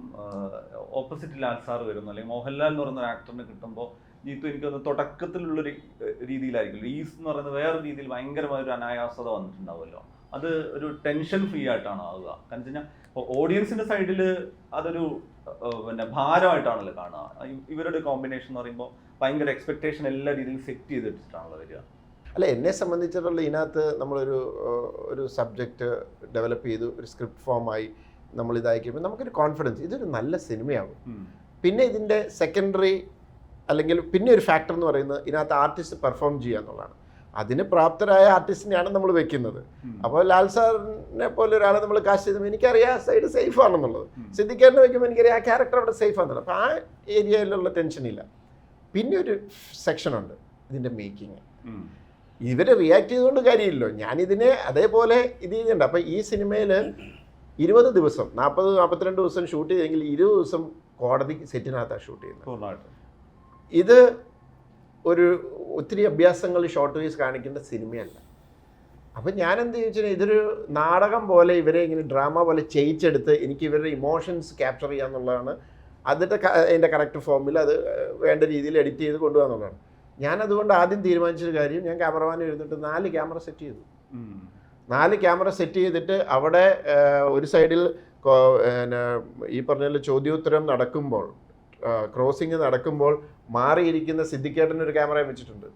ഓപ്പോസിറ്റ് ലാൽ സാർ വരുന്നു. അല്ലെങ്കിൽ മോഹൻലാൽ എന്ന് പറയുന്ന ഒരു ആക്ടറിനെ കിട്ടുമ്പോൾ ജീത്തു എനിക്ക് തോന്നുന്നു തുടക്കത്തിലുള്ളൊരു രീതിയിലായിരിക്കും ഈസ് എന്ന് പറയുന്നത് വേറെ രീതിയിൽ ഭയങ്കരമായ ഒരു അനായാസത വന്നിട്ടുണ്ടാവുമല്ലോ. അത് ഒരു ടെൻഷൻ ഫ്രീ ആയിട്ടാണ് ആവുക? കാരണം വെച്ച് കഴിഞ്ഞാൽ ഓഡിയൻസിന്റെ സൈഡിൽ അതൊരു പിന്നെ ഭാരമായിട്ടാണല്ലോ കാണുക. ഇവരുടെ കോമ്പിനേഷൻ എന്ന് പറയുമ്പോൾ ഭയങ്കര എക്സ്പെക്ടേഷൻ എല്ലാ രീതിയിലും സെറ്റ് ചെയ്തിട്ടാണല്ലോ വരിക. അല്ല എന്നെ സംബന്ധിച്ചിടത്തോളം ഇതിനകത്ത് നമ്മളൊരു ഒരു സബ്ജക്റ്റ് ഡെവലപ്പ് ചെയ്തു ഒരു സ്ക്രിപ്റ്റ് ഫോമായി നമ്മൾ ഇതായിക്കുമ്പോൾ നമുക്കൊരു കോൺഫിഡൻസ് ഇതൊരു നല്ല സിനിമയാകും. പിന്നെ ഇതിന്റെ സെക്കൻഡറി അല്ലെങ്കിൽ പിന്നെ ഒരു ഫാക്ടർ എന്ന് പറയുന്നത് ഇതിനകത്ത് ആർട്ടിസ്റ്റ് പെർഫോം ചെയ്യുക എന്നുള്ളതാണ്. അതിന് പ്രാപ്തരായ ആർട്ടിസ്റ്റിനെയാണ് നമ്മൾ വെക്കുന്നത്. അപ്പോൾ ലാൽ സാറിനെ പോലെ ഒരാളെ നമ്മൾ കാശ് ചെയ്തപ്പോൾ എനിക്കറിയാം ആ സൈഡ് സേഫ് ആണെന്നുള്ളത്. സിദ്ധിക്കാരനെ വെക്കുമ്പോൾ എനിക്കറിയാം ആ ക്യാരക്ടർ അവിടെ സേഫ് ആണെന്നുള്ളത്. അപ്പോൾ ആ ഏരിയയിലുള്ള ടെൻഷനില്ല പിന്നെ ഒരു സെക്ഷനുണ്ട് ഇതിന്റെ മേക്കിംഗ് ഉം. ഇവർ റിയാക്ട് ചെയ്തുകൊണ്ട് കാര്യമില്ലല്ലോ. ഞാനിതിനെ അതേപോലെ ഇത് ചെയ്യുന്നുണ്ട്. അപ്പോൾ ഈ സിനിമയിൽ ഇരുപത് ദിവസം നാൽപ്പത് നാൽപ്പത്തിരണ്ട് ദിവസം ഷൂട്ട് ചെയ്തെങ്കിൽ ഇരുപത് ദിവസം കോടതി സെറ്റിനകത്താണ് ഷൂട്ട് ചെയ്യുന്നത്. ഇത് ഒരു ഒത്തിരി അഭ്യാസങ്ങൾ ഷോർട്ട് വീസ് കാണിക്കേണ്ട സിനിമയല്ല. അപ്പം ഞാൻ എന്ത് ചോദിച്ചാൽ ഇതൊരു നാടകം പോലെ ഇവരെ ഇങ്ങനെ ഡ്രാമ പോലെ ചെയ്യിച്ചെടുത്ത് എനിക്ക് ഇവരുടെ ഇമോഷൻസ് ക്യാപ്ചർ ചെയ്യാന്നുള്ളതാണ്. അതിന്റെ അതിന്റെ കറക്റ്റ് ഫോമിൽ അത് വേണ്ട രീതിയിൽ എഡിറ്റ് ചെയ്ത് കൊണ്ടുപോകാന്നുള്ളതാണ്. ഞാൻ അതുകൊണ്ട് ആദ്യം തീരുമാനിച്ചൊരു കാര്യം ഞാൻ ക്യാമറമാൻ ഇരുന്നിട്ട് നാല് ക്യാമറ സെറ്റ് ചെയ്തു. നാല് ക്യാമറ സെറ്റ് ചെയ്തിട്ട് അവിടെ ഒരു സൈഡിൽ ഈ പറഞ്ഞ ചോദ്യോത്തരം നടക്കുമ്പോൾ ക്രോസിങ് നടക്കുമ്പോൾ മാറിയിരിക്കുന്ന സിദ്ധിക്കേട്ടന്റെ ഒരു ക്യാമറ വെച്ചിട്ടുണ്ട്.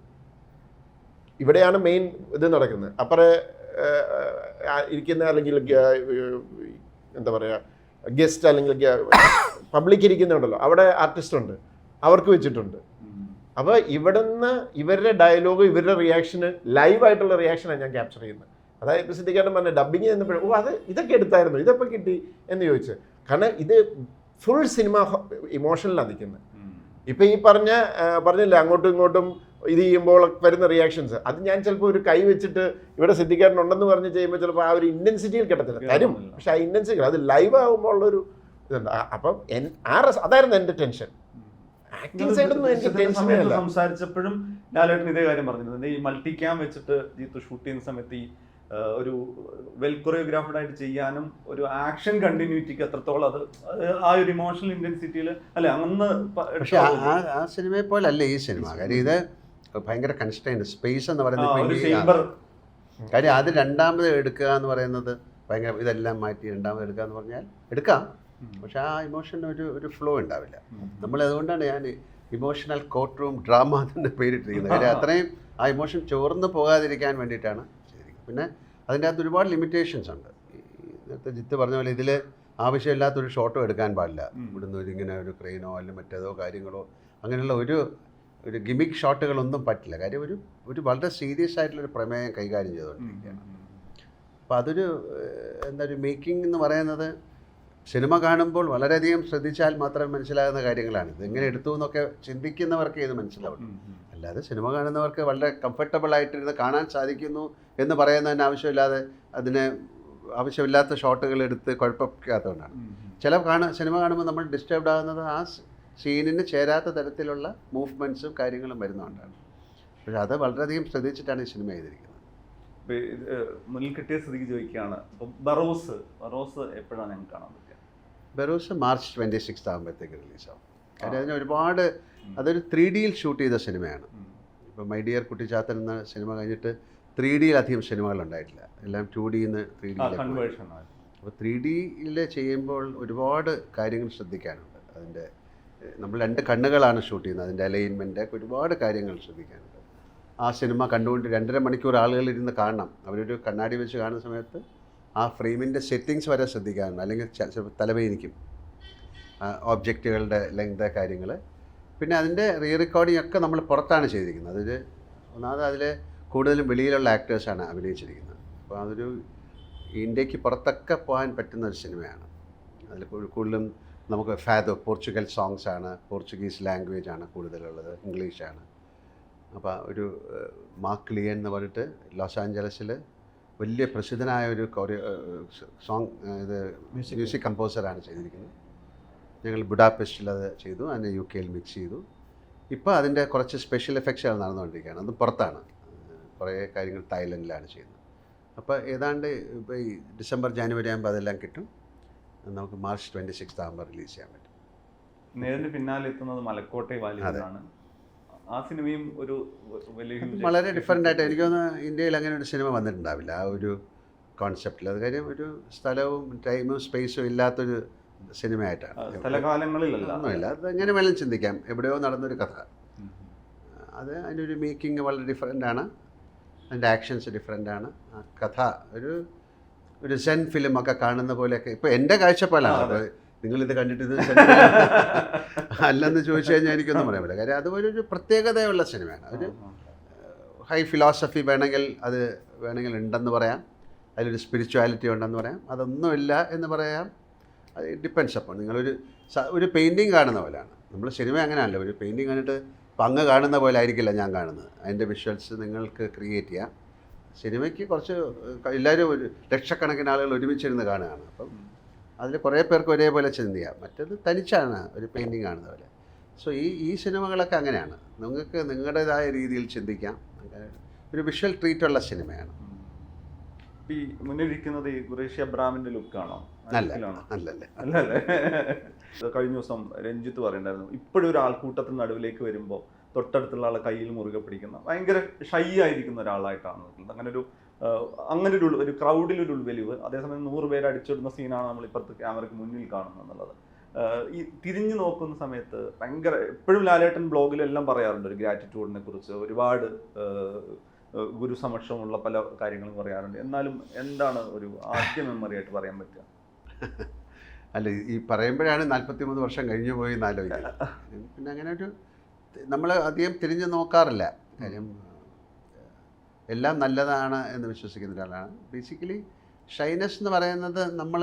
ഇവിടെയാണ് മെയിൻ ഇത് നടക്കുന്നത്. അപ്പറെ ഇരിക്കുന്ന അല്ലെങ്കിൽ എന്താ പറയുക ഗസ്റ്റ് അല്ലെങ്കിൽ പബ്ലിക് ഇരിക്കുന്നുണ്ടല്ലോ. അവിടെ ആർട്ടിസ്റ്റ് ഉണ്ട്. അവർക്ക് വെച്ചിട്ടുണ്ട്. അപ്പോൾ ഇവിടുന്ന് ഇവരുടെ ഡയലോഗ് ഇവരുടെ റിയാക്ഷന് ലൈവായിട്ടുള്ള റിയാക്ഷനാണ് ഞാൻ ക്യാപ്ചർ ചെയ്യുന്നത്. അതായത് ഇപ്പോൾ സിദ്ധിക്കാരൻ പറഞ്ഞ ഡബിങ് ചെന്നപ്പോഴും ഓ അത് ഇതൊക്കെ എടുത്തായിരുന്നു ഇതെപ്പോൾ കിട്ടി? എന്ന് ചോദിച്ചു. കാരണം ഇത് ഫുൾ സിനിമ ഇമോഷനിലാണ് നിൽക്കുന്നത്. ഇപ്പം ഈ പറഞ്ഞ പറഞ്ഞില്ലേ അങ്ങോട്ടും ഇങ്ങോട്ടും ഇത് ചെയ്യുമ്പോൾ വരുന്ന റിയാക്ഷൻസ് അത് ഞാൻ ചിലപ്പോൾ ഒരു കൈ വെച്ചിട്ട് ഇവിടെ സിദ്ധിക്കാരനുണ്ടെന്ന് പറഞ്ഞ് ചെയ്യുമ്പോൾ ചിലപ്പോൾ ആ ഒരു ഇന്റൻസിറ്റിയിൽ കിട്ടത്തില്ല. തരും. പക്ഷെ ആ ഇന്റൻസിറ്റി അത് ലൈവ് ആകുമ്പോൾ ഉള്ളൊരു ഇതുണ്ട്. അപ്പം എൻ- ആ അതായിരുന്നു എന്റെ ടെൻഷൻ സൈഡൊന്നും എനിക്ക് സമയത്ത് സംസാരിച്ചപ്പോഴും ലാലേട്ടൻ ഇതേ കാര്യം പറഞ്ഞിരുന്നു. ഈ മൾട്ടി ക്യാം വെച്ചിട്ട് ജീത്ത് ഷൂട്ട് ചെയ്യുന്ന സമയത്ത് ഈ ഒരു വെൽ കൊറിയോഗ്രാഫഡ് ആയിട്ട് ചെയ്യാനും ഒരു ആക്ഷൻ കണ്ടിന്യൂറ്റിക്ക് എത്രത്തോളം അത് ആ ഒരു ഇമോഷണൽ ഇന്റൻസിറ്റിയിൽ അല്ലെ അന്ന് ആ സിനിമയെ പോലെ അല്ല ഈ സിനിമ. കാര്യം ഇത് ഭയങ്കര കൺസ്റ്റൈൻഡ് സ്പേസ് എന്ന് പറയുന്നത് കാര്യം അത് രണ്ടാമത് എടുക്കുക എന്ന് പറയുന്നത് ഭയങ്കര ഇതെല്ലാം മാറ്റി രണ്ടാമത് എടുക്കുക എന്ന് പറഞ്ഞാൽ എടുക്കാം. പക്ഷെ ആ ഇമോഷൻ ഒരു ഒരു ഫ്ലോ ഉണ്ടാവില്ല. നമ്മൾ അതുകൊണ്ടാണ് ഞാൻ ഇമോഷണൽ കോർട്ട് റൂം ഡ്രാമ തന്നെ പേരിട്ടിരിക്കുന്നത് കാര്യം അത്രയും ആ ഇമോഷൻ ചോർന്ന് പോകാതിരിക്കാൻ വേണ്ടിയിട്ടാണ് ചെയ്തിരിക്കുന്നത്. പിന്നെ അതിന്റെ അകത്ത് ഒരുപാട് ലിമിറ്റേഷൻസ് ഉണ്ട്. നേരത്തെ ജിത്ത് പറഞ്ഞ പോലെ ഇതിൽ ആവശ്യമില്ലാത്തൊരു ഷോട്ടോ എടുക്കാൻ പാടില്ല. ഇവിടുന്ന് ഒരു ഇങ്ങനെ ഒരു ക്രെയിനോ അല്ലെങ്കിൽ മറ്റേതോ കാര്യങ്ങളോ അങ്ങനെയുള്ള ഒരു ഒരു ഗിമിക് ഷോട്ടുകളൊന്നും പറ്റില്ല. കാര്യം ഒരു ഒരു വളരെ സീരിയസ് ആയിട്ടുള്ളൊരു പ്രമേയം കൈകാര്യം ചെയ്തുകൊണ്ടിരിക്കുകയാണ്. അപ്പോൾ അതൊരു എന്താ ഒരു മേക്കിംഗ് എന്ന് പറയുന്നത് സിനിമ കാണുമ്പോൾ വളരെയധികം ശ്രദ്ധിച്ചാൽ മാത്രമേ മനസ്സിലാകുന്ന കാര്യങ്ങളാണ്. ഇത് എങ്ങനെ എടുത്തു എന്നൊക്കെ ചിന്തിക്കുന്നവർക്ക് ഇത് മനസ്സിലാവും. അല്ലാതെ സിനിമ കാണുന്നവർക്ക് വളരെ കംഫർട്ടബിൾ ആയിട്ടിരുന്ന് കാണാൻ സാധിക്കുന്നു എന്ന് പറയുന്നതിന് ആവശ്യമില്ലാതെ അതിന് ആവശ്യമില്ലാത്ത ഷോട്ടുകൾ എടുത്ത് കുഴപ്പമില്ലാത്തതുകൊണ്ടാണ്. ചില കാണ സിനിമ കാണുമ്പോൾ നമ്മൾ ഡിസ്റ്റർബ്ഡ് ആകുന്നത് ആ സീനിന് ചേരാത്ത തരത്തിലുള്ള മൂവ്മെന്റ്സും കാര്യങ്ങളും വരുന്നതുകൊണ്ടാണ്. പക്ഷേ അത് വളരെയധികം ശ്രദ്ധിച്ചിട്ടാണ് ഈ സിനിമ ചെയ്തിരിക്കുന്നത്. മുന്നിൽ കിട്ടിയ സ്ഥിതിക്ക് ചോദിക്കുകയാണ്. ബറോസ് ബറോസ് എപ്പോഴാണ് ഞങ്ങൾക്ക് കാണാൻ പറ്റുക ബെറൂസ് മാർച്ച് ട്വന്റി സിക്സ് ആകുമ്പോഴത്തേക്ക് റിലീസാവും കാര്യം അതിന് ഒരുപാട് അതൊരു ത്രീ ഡിയിൽ ഷൂട്ട് ചെയ്ത സിനിമയാണ്. ഇപ്പോൾ മൈ ഡിയർ കുട്ടിച്ചാത്തൻ എന്ന സിനിമ കഴിഞ്ഞിട്ട് ത്രീ ഡിയിലധികം സിനിമകൾ ഉണ്ടായിട്ടില്ല. എല്ലാം ടു ഡി നിന്ന് ത്രീ ഡി ഡിയിലേക്ക് അപ്പോൾ ത്രീ ഡിയിൽ ചെയ്യുമ്പോൾ ഒരുപാട് കാര്യങ്ങൾ ശ്രദ്ധിക്കാനുണ്ട്. അതിന്റെ നമ്മൾ രണ്ട് കണ്ണുകളാണ് ഷൂട്ട് ചെയ്യുന്നത്. അതിന്റെ അലൈൻമെന്റ് ഒരുപാട് കാര്യങ്ങൾ ശ്രദ്ധിക്കാനുണ്ട്. ആ സിനിമ കണ്ടുകൊണ്ട് രണ്ടര മണിക്കൂർ ആളുകൾ ഇരുന്ന് കാണണം. അവരൊരു കണ്ണാടി വെച്ച് കാണുന്ന സമയത്ത് ആ ഫ്രെയിമിന്റെ സെറ്റിങ്സ് വരെ ശ്രദ്ധിക്കാറുണ്ട് അല്ലെങ്കിൽ തലവേദനിക്കും. ഓബ്ജക്റ്റുകളുടെ ലെങ്ത് കാര്യങ്ങൾ പിന്നെ അതിന്റെ റീ റെക്കോർഡിംഗ് ഒക്കെ നമ്മൾ പുറത്താണ് ചെയ്തിരിക്കുന്നത്. അതൊരു ഒന്നാമത് അതിൽ കൂടുതലും വെളിയിലുള്ള ആക്ടേഴ്സാണ് അഭിനയിച്ചിരിക്കുന്നത്. അപ്പോൾ അതൊരു ഇന്ത്യയ്ക്ക് പുറത്തൊക്കെ പോകാൻ പറ്റുന്ന ഒരു സിനിമയാണ്. അതിൽ കൂടുതലും നമുക്ക് ഫാദോ പോർച്ചുഗൽ സോങ്സ് ആണ് പോർച്ചുഗീസ് ലാംഗ്വേജ് ആണ് കൂടുതലുള്ളത് ഇംഗ്ലീഷാണ് അപ്പോൾ ഒരു ഏഹ്, മാർക്ക് ലിയൻ എന്ന് പറഞ്ഞിട്ട് ലോസ് ആഞ്ചലസിൽ വലിയ പ്രസിദ്ധനായ ഒരു കൊറിയ സോങ് ഇത് മ്യൂസിക് കമ്പോസറാണ് ചെയ്തിരിക്കുന്നത്. ഞങ്ങൾ ബുഡാപെസ്റ്റിൽ അത് ചെയ്തു അതിനെ യു കെയിൽ മിക്സ് ചെയ്തു. ഇപ്പോൾ അതിന്റെ കുറച്ച് സ്പെഷ്യൽ എഫക്ട്സുകൾ നടന്നുകൊണ്ടിരിക്കുകയാണ്. അത് പുറത്താണ്. കുറേ കാര്യങ്ങൾ തായ്ലൻഡിലാണ് ചെയ്യുന്നത്. അപ്പോൾ ഏതാണ്ട് ഇപ്പോൾ ഈ ഡിസംബർ ജാനുവരി ആകുമ്പോൾ അതെല്ലാം കിട്ടും. നമുക്ക് മാർച്ച് ട്വന്റി സിക്സ് ആകുമ്പോൾ റിലീസ് ചെയ്യാൻ പറ്റും. നേരിന് പിന്നാലെ എത്തുന്നത് മലക്കോട്ടെ വാലിബനാണ് ആ സിനിമയും ഒരു വലിയ വളരെ ഡിഫറെന്റ് ആയിട്ട് എനിക്ക് തോന്നുന്നു ഇന്ത്യയിൽ അങ്ങനെ ഒരു സിനിമ വന്നിട്ടുണ്ടാവില്ല. ആ ഒരു കോൺസെപ്റ്റിൽ അത് കാര്യം ഒരു സ്ഥലവും ടൈമും സ്പേസും ഇല്ലാത്തൊരു സിനിമയായിട്ടാണ്. ഒന്നുമില്ല. അത് എങ്ങനെ വേണമെങ്കിലും ചിന്തിക്കാം. എവിടെയോ നടന്നൊരു കഥ. അത് അതിന്റെ ഒരു മേക്കിംഗ് വളരെ ഡിഫറെന്റ് ആണ്. അതിന്റെ ആക്ഷൻസ് ഡിഫറെന്റ് ആണ്. ആ കഥ ഒരു ഒരു സെൻ ഫിലിം ഒക്കെ കാണുന്ന പോലെയൊക്കെ. ഇപ്പോൾ എന്റെ കാഴ്ചപ്പാടാണ്. അതെ. നിങ്ങളിത് കണ്ടിട്ട് അല്ലെന്ന് ചോദിച്ചു കഴിഞ്ഞാൽ എനിക്കൊന്നും പറയാൻ പറ്റില്ല. കാര്യം അത് ഒരു പ്രത്യേകതയുള്ള സിനിമയാണ്. ഒരു ഹൈ ഫിലോസഫി വേണമെങ്കിൽ അത് വേണമെങ്കിൽ ഉണ്ടെന്ന് പറയാം. അതിലൊരു സ്പിരിച്വാലിറ്റി ഉണ്ടെന്ന് പറയാം. അതൊന്നുമില്ല എന്ന് പറയാം. അത് ഡിപ്പെൻസ് അപ്പോൾ നിങ്ങളൊരു ഒരു പെയിന്റിങ് കാണുന്ന പോലെയാണ്. നമ്മൾ സിനിമ അങ്ങനെയല്ല. ഒരു പെയിന്റിങ് കണ്ടിട്ട് പങ്ങ് കാണുന്ന പോലെ ആയിരിക്കില്ല ഞാൻ കാണുന്നത്. അതിന്റെ വിഷ്വൽസ് നിങ്ങൾക്ക് ക്രിയേറ്റ് ചെയ്യാം. സിനിമയ്ക്ക് കുറച്ച് എല്ലാവരും ഒരു ലക്ഷക്കണക്കിന് ആളുകൾ ഒരുമിച്ചിരുന്ന് കാണുകയാണ്. അപ്പം അതിൽ കുറേ പേർക്ക് ഒരേപോലെ ചിന്തിക്കാം. മറ്റത് തനിച്ചാണ് ഒരു പെയിന്റിങ് കാണുന്ന പോലെ. സോ ഈ ഈ സിനിമകളൊക്കെ അങ്ങനെയാണ്. നിങ്ങൾക്ക് നിങ്ങളുടേതായ രീതിയിൽ ചിന്തിക്കാം. ഒരു വിഷ്വൽ ട്രീറ്റുള്ള സിനിമയാണ്. ഈ മുന്നിലിരിക്കുന്നത് ഈ ഖുറേഷി അബ്രാമിന്റെ ലുക്കാണോ അല്ല അല്ലല്ലേ. അല്ലല്ലേ? കഴിഞ്ഞ ദിവസം രഞ്ജിത്ത് പറയുന്നുണ്ടായിരുന്നു ഇപ്പോഴും ഒരു ആൾക്കൂട്ടത്തിന് നടുവിലേക്ക് വരുമ്പോൾ തൊട്ടടുത്തുള്ള ആളെ കയ്യിൽ മുറുകെ പിടിക്കുന്ന ഭയങ്കര ഷൈ ആയിരിക്കുന്ന ഒരാളായിട്ടാണ് അങ്ങനെ ഒരു അങ്ങനെ ഒരു ഒരു ക്രൗഡിൽ ഒരു ഉൾവലിവ്. അതേസമയം നൂറ് പേര് അടിച്ചിടുന്ന സീനാണ് നമ്മൾ ഇപ്പുറത്ത് ക്യാമറയ്ക്ക് മുന്നിൽ കാണുന്നത് എന്നുള്ളത്. ഈ തിരിഞ്ഞു നോക്കുന്ന സമയത്ത് ഭയങ്കര എപ്പോഴും ലാലേട്ടൻ ബ്ലോഗിലെല്ലാം പറയാറുണ്ട് ഒരു ഗ്രാറ്റിറ്റ്യൂഡിനെ കുറിച്ച്. ഒരുപാട് ഗുരു സമക്ഷമുള്ള പല കാര്യങ്ങളും പറയാറുണ്ട്. എന്നാലും എന്താണ് ഒരു ആദ്യ മെമ്മറി ആയിട്ട് പറയാൻ പറ്റുക? അല്ല ഈ പറയുമ്പോഴാണ് നാൽപ്പത്തി മൂന്ന് വർഷം കഴിഞ്ഞു പോയി എന്ന് ആലോചിക്കുന്നത് പിന്നെ അങ്ങനെ ഒരു നമ്മൾ അധികം തിരിഞ്ഞു നോക്കാറില്ല. കാര്യം എല്ലാം നല്ലതാണ് എന്ന് വിശ്വസിക്കുന്ന ഒരാളാണ്. ബേസിക്കലി ഷൈനസ് എന്ന് പറയുന്നത് നമ്മൾ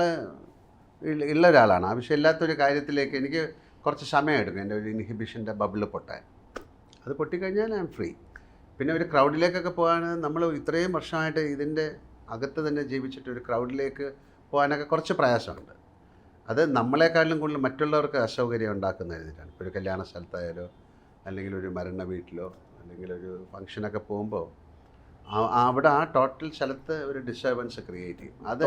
ഉള്ള ഒരാളാണ്. ആവശ്യമില്ലാത്തൊരു കാര്യത്തിലേക്ക് എനിക്ക് കുറച്ച് സമയം എടുക്കും എന്റെ ഒരു ഇൻഹിബിഷന്റെ ബബിൾ പൊട്ടാൻ. അത് പൊട്ടിക്കഴിഞ്ഞാൽ എം ഫ്രീ പിന്നെ ഒരു ക്രൗഡിലേക്കൊക്കെ പോകാൻ നമ്മൾ ഇത്രയും വർഷമായിട്ട് ഇതിന്റെ അകത്ത് തന്നെ ജീവിച്ചിട്ട് ഒരു ക്രൗഡിലേക്ക് പോകാനൊക്കെ കുറച്ച് പ്രയാസമുണ്ട്. അത് നമ്മളെക്കാളിലും കൂടുതൽ മറ്റുള്ളവർക്ക് അസൗകര്യം ഉണ്ടാക്കുന്ന രീതിയിലാണ്. ഇപ്പോൾ ഒരു കല്യാണ സ്ഥലത്തായാലോ അല്ലെങ്കിൽ ഒരു മരണ വീട്ടിലോ അല്ലെങ്കിൽ ഒരു ഫംഗ്ഷനൊക്കെ പോകുമ്പോൾ അവിടെ ആ ടോട്ടൽ സ്ഥലത്ത് ഒരു ഡിസ്റ്റർബൻസ് ക്രിയേറ്റ് ചെയ്യും. അത്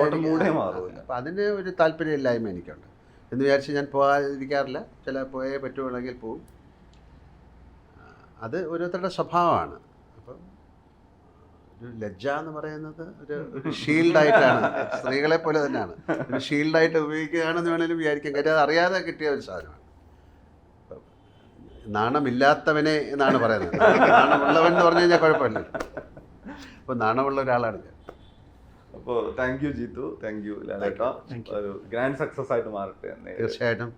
അപ്പം അതിന് ഒരു താല്പര്യമില്ലായ്മ എനിക്കുണ്ട്. എന്ന് വിചാരിച്ച് ഞാൻ പോകാതിരിക്കാറില്ല. ചില പോയേ പറ്റുകയാണെങ്കിൽ പോവും. അത് ഓരോരുത്തരുടെ സ്വഭാവമാണ്. അപ്പം ഒരു ലജ്ജ എന്ന് പറയുന്നത് ഒരു ഷീൽഡായിട്ടാണ് സ്ത്രീകളെ പോലെ തന്നെയാണ്. ഒരു ഷീൽഡായിട്ട് ഉപയോഗിക്കുകയാണെന്ന് വേണമെങ്കിലും വിചാരിക്കാം. കാര്യം അത് അറിയാതെ കിട്ടിയ ഒരു സാധനമാണ്. നാണമില്ലാത്തവനെ എന്നാണ് പറയുന്നത്. നാണമുള്ളവൻ എന്ന് പറഞ്ഞു കഴിഞ്ഞാൽ കുഴപ്പമില്ല അപ്പോൾ നാണമുള്ള ഒരാളാണ് ഞാൻ. അപ്പോൾ thank you Jeethu thank you ലാലേട്ട. ഒരു ഗ്രാൻഡ് സക്സസ് ആയിട്ട് മാറട്ടെ തീർച്ചയായിട്ടും.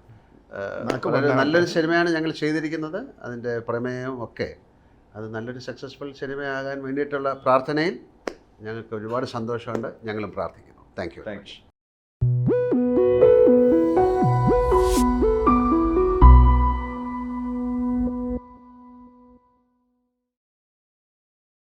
നല്ലൊരു സിനിമയാണ് ഞങ്ങൾ ചെയ്തിരിക്കുന്നത്. അതിന്റെ പ്രമേയം ഒക്കെ. അത് നല്ലൊരു സക്സസ്ഫുൾ സിനിമയാകാൻ വേണ്ടിയിട്ടുള്ള പ്രാർത്ഥനയിൽ ഞങ്ങൾക്ക് ഒരുപാട് സന്തോഷമുണ്ട്. ഞങ്ങളും പ്രാർത്ഥിക്കുന്നു. Thank you thank you